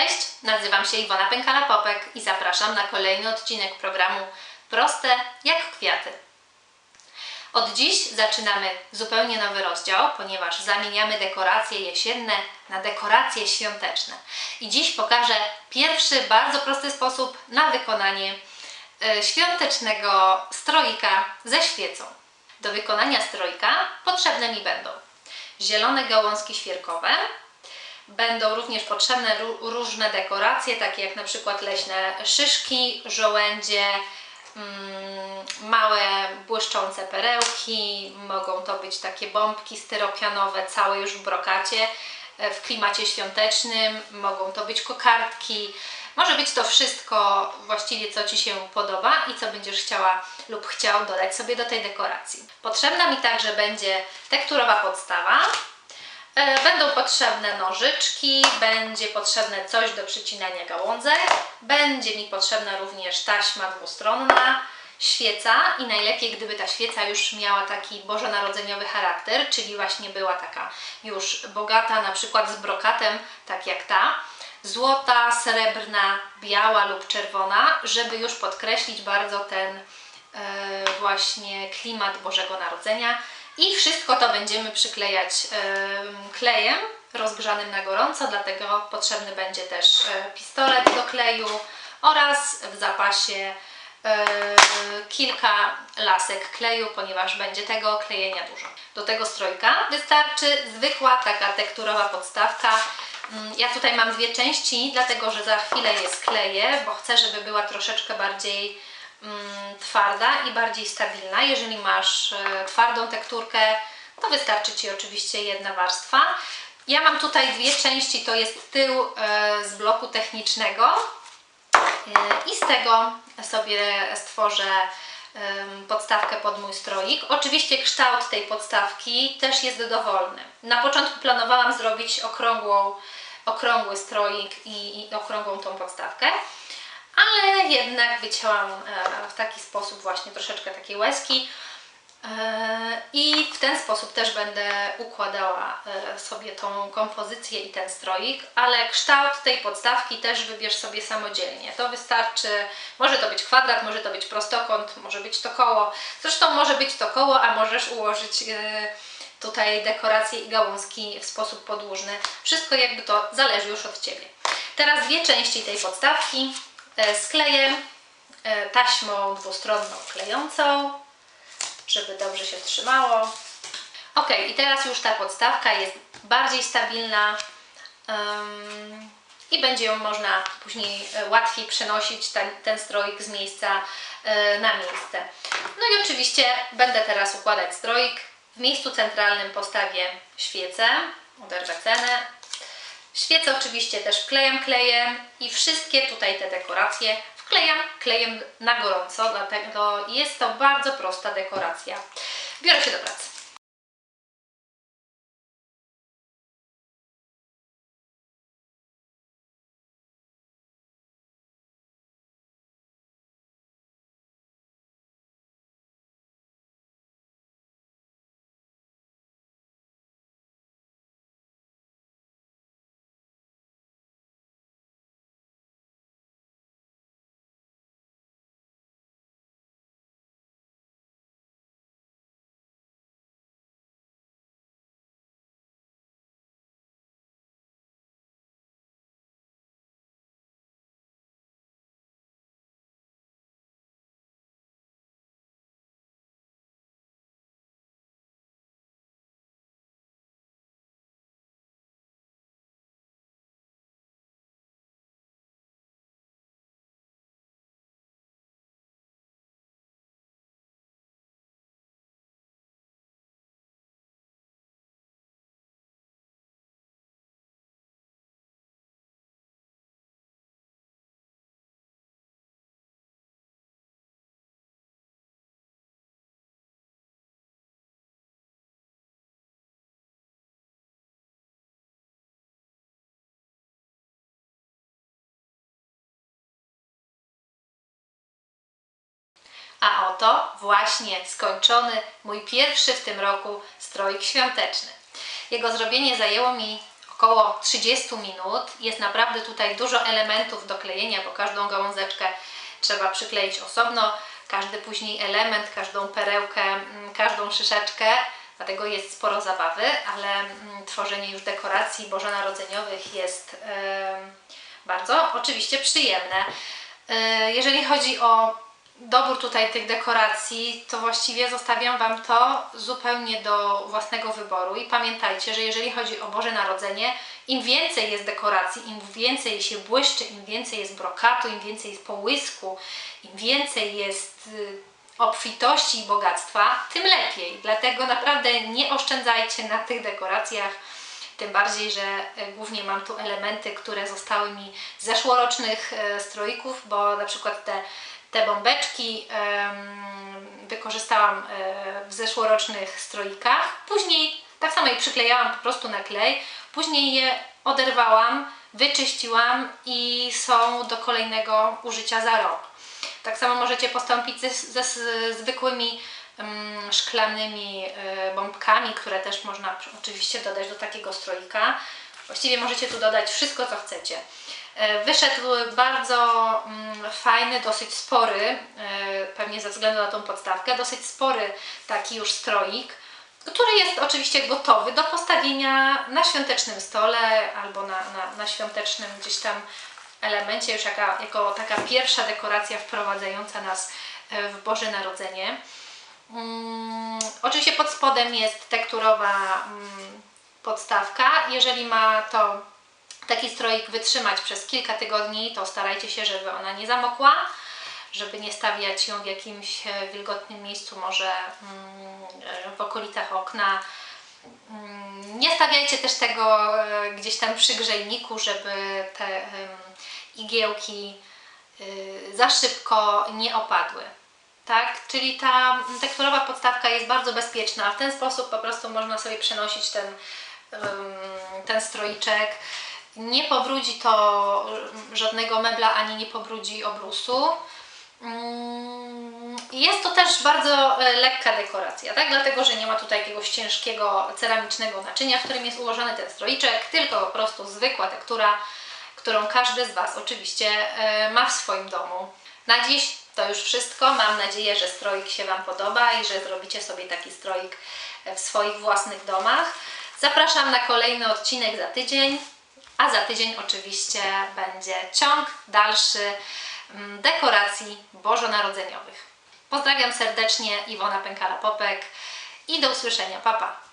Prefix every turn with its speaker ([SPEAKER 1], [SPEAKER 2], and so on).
[SPEAKER 1] Cześć, nazywam się Iwona Pękala-Popek i zapraszam na kolejny odcinek programu Proste jak kwiaty. Od dziś zaczynamy zupełnie nowy rozdział, ponieważ zamieniamy dekoracje jesienne na dekoracje świąteczne. I dziś pokażę pierwszy bardzo prosty sposób na wykonanie e, świątecznego stroika ze świecą. Do wykonania stroika potrzebne mi będą zielone gałązki świerkowe, Będą również potrzebne ró- różne dekoracje, takie jak na przykład leśne szyszki, żołędzie, mm, małe błyszczące perełki, mogą to być takie bombki styropianowe, całe już w brokacie, e, w klimacie świątecznym, mogą to być kokardki, może być to wszystko właściwie co Ci się podoba i co będziesz chciała lub chciał dodać sobie do tej dekoracji. Potrzebna mi także będzie tekturowa podstawa, Będą potrzebne nożyczki, będzie potrzebne coś do przycinania gałązek, będzie mi potrzebna również taśma dwustronna, świeca i najlepiej gdyby ta świeca już miała taki bożonarodzeniowy charakter, czyli właśnie była taka już bogata, na przykład z brokatem, tak jak ta, złota, srebrna, biała lub czerwona, żeby już podkreślić bardzo ten e, właśnie klimat Bożego Narodzenia. I wszystko to będziemy przyklejać em, klejem rozgrzanym na gorąco, dlatego potrzebny będzie też e, pistolet do kleju oraz w zapasie e, kilka lasek kleju, ponieważ będzie tego klejenia dużo. Do tego strojka wystarczy zwykła taka tekturowa podstawka. Mm, Ja tutaj mam dwie części, dlatego że za chwilę je skleję, bo chcę, żeby była troszeczkę bardziej twarda i bardziej stabilna. Jeżeli masz e, twardą tekturkę, to wystarczy Ci oczywiście jedna warstwa. Ja mam tutaj dwie części, to jest tył e, z bloku technicznego e, i z tego sobie stworzę podstawkę pod mój stroik. Oczywiście kształt tej podstawki też jest dowolny. Na początku planowałam zrobić okrągłą, okrągły stroik i, i okrągłą tą podstawkę, ale jednak wycięłam e, w taki sposób właśnie troszeczkę takiej łezki e, i w ten sposób też będę układała e, sobie tą kompozycję i ten stroik, ale kształt tej podstawki też wybierz sobie samodzielnie. To wystarczy, może to być kwadrat, może to być prostokąt, może być to koło. Zresztą może być to koło, a możesz ułożyć tutaj dekoracje i gałązki w sposób podłużny. Wszystko jakby to zależy już od Ciebie. Teraz dwie części tej podstawki e, skleję e, taśmą dwustronną klejącą, żeby dobrze się trzymało. Ok, i teraz już ta podstawka jest bardziej stabilna em, i będzie ją można później e, łatwiej przenosić ten, ten stroik z miejsca e, na miejsce. No i oczywiście będę teraz układać stroik. W miejscu centralnym postawię świecę, oderwę cenę. Świecę oczywiście też wklejam klejem i wszystkie tutaj te dekoracje wklejam klejem na gorąco, dlatego jest to bardzo prosta dekoracja. Biorę się do pracy. A oto właśnie skończony mój pierwszy w tym roku stroik świąteczny. Jego zrobienie zajęło mi około 30 minut. Jest naprawdę tutaj dużo elementów do klejenia, bo każdą gałązeczkę trzeba przykleić osobno, każdy później element, każdą perełkę, mm, każdą szyszeczkę. Dlatego jest sporo zabawy, ale mm, tworzenie już dekoracji bożonarodzeniowych jest bardzo oczywiście przyjemne. E, Jeżeli chodzi o dobór tutaj tych dekoracji, to właściwie zostawiam Wam to zupełnie do własnego wyboru. I pamiętajcie, że jeżeli chodzi o Boże Narodzenie, im więcej jest dekoracji, im więcej się błyszczy, im więcej jest brokatu, im więcej jest połysku, im więcej jest y, obfitości i bogactwa, tym lepiej. Dlatego naprawdę nie oszczędzajcie na tych dekoracjach. Tym bardziej, że e, głównie mam tu elementy, które zostały mi z zeszłorocznych e, stroików, bo na przykład te, te bombeczki wykorzystałam e, w zeszłorocznych stroikach. Później tak samo je przyklejałam po prostu na klej. Później je oderwałam, wyczyściłam i są do kolejnego użycia za rok. Tak samo możecie postąpić ze, ze z- zwykłymi szklanymi y, bombkami, które też można oczywiście dodać do takiego stroika. Właściwie możecie tu dodać wszystko, co chcecie. E, Wyszedł bardzo mm, fajny, dosyć spory, e, pewnie ze względu na tą podstawkę, dosyć spory taki już stroik, który jest oczywiście gotowy do postawienia na świątecznym stole albo na, na, na świątecznym gdzieś tam elemencie, już jaka, jako taka pierwsza dekoracja wprowadzająca nas e, w Boże Narodzenie. Mm, oczywiście pod spodem jest tekturowa mm, podstawka. Jeżeli ma to taki stroik wytrzymać przez kilka tygodni, to starajcie się, żeby ona nie zamokła, żeby nie stawiać ją w jakimś e, wilgotnym miejscu, może mm, w okolicach okna. Mm, Nie stawiajcie też tego e, gdzieś tam przy grzejniku, żeby te igiełki y, za szybko nie opadły. Tak? Czyli ta tekturowa podstawka jest bardzo bezpieczna. W ten sposób po prostu można sobie przenosić ten, ten stroiczek. Nie powróci to żadnego mebla ani nie pobrudzi obrusu. Mm, Jest to też bardzo e, lekka dekoracja, tak? Dlatego, że nie ma tutaj jakiegoś ciężkiego ceramicznego naczynia, w którym jest ułożony ten stroiczek, tylko po prostu zwykła tektura, którą każdy z Was oczywiście e, ma w swoim domu. Na dziś to już wszystko. Mam nadzieję, że stroik się Wam podoba i że zrobicie sobie taki stroik w swoich własnych domach. Zapraszam na kolejny odcinek za tydzień, a za tydzień oczywiście będzie ciąg dalszy mm, dekoracji bożonarodzeniowych. Pozdrawiam serdecznie, Iwona Pękala-Popek i do usłyszenia. Pa, pa.